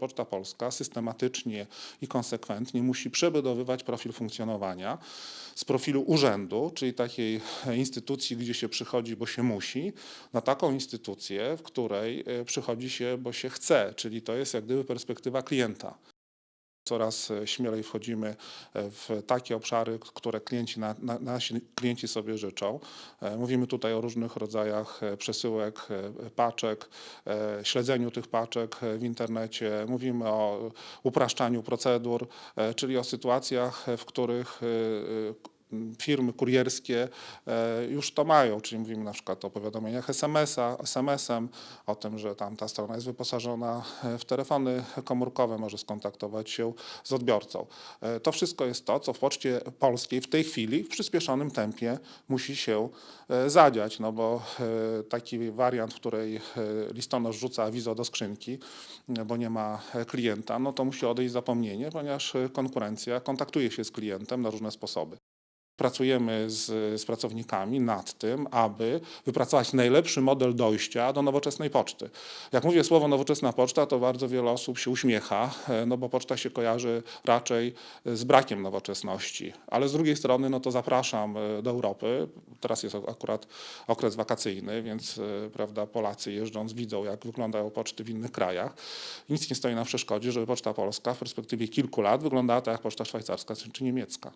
Poczta Polska systematycznie i konsekwentnie musi przebudowywać profil funkcjonowania z profilu urzędu, czyli takiej instytucji, gdzie się przychodzi, bo się musi, na taką instytucję, w której e, przychodzi się, bo się chce, czyli to jest jak gdyby perspektywa klienta. Coraz e, śmielej wchodzimy e, w takie obszary, które klienci, na, na, nasi klienci sobie życzą. E, Mówimy tutaj o różnych rodzajach przesyłek, paczek, śledzeniu tych paczek w internecie. Mówimy o upraszczaniu procedur, czyli o sytuacjach, w których firmy kurierskie e, już to mają, czyli mówimy na przykład o powiadomieniach SMS-a, SMS-em, o tym, że tam ta strona jest wyposażona e, w telefony komórkowe, może skontaktować się z odbiorcą. E, To wszystko jest to, co w Poczcie Polskiej w tej chwili w przyspieszonym tempie musi się zadziać, no bo taki wariant, w której listonosz rzuca awizo do skrzynki, bo nie ma klienta, no to musi odejść zapomnienie, ponieważ konkurencja kontaktuje się z klientem na różne sposoby. Pracujemy z, z pracownikami nad tym, aby wypracować najlepszy model dojścia do nowoczesnej poczty. Jak mówię słowo nowoczesna poczta, to bardzo wiele osób się uśmiecha, e, no bo poczta się kojarzy raczej z brakiem nowoczesności. Ale z drugiej strony, no to zapraszam e, do Europy. Teraz jest akurat okres wakacyjny, więc e, prawda, Polacy jeżdżąc widzą, jak wyglądają poczty w innych krajach. Nic nie stoi na przeszkodzie, żeby Poczta Polska w perspektywie kilku lat wyglądała tak jak Poczta Szwajcarska czy, czy niemiecka.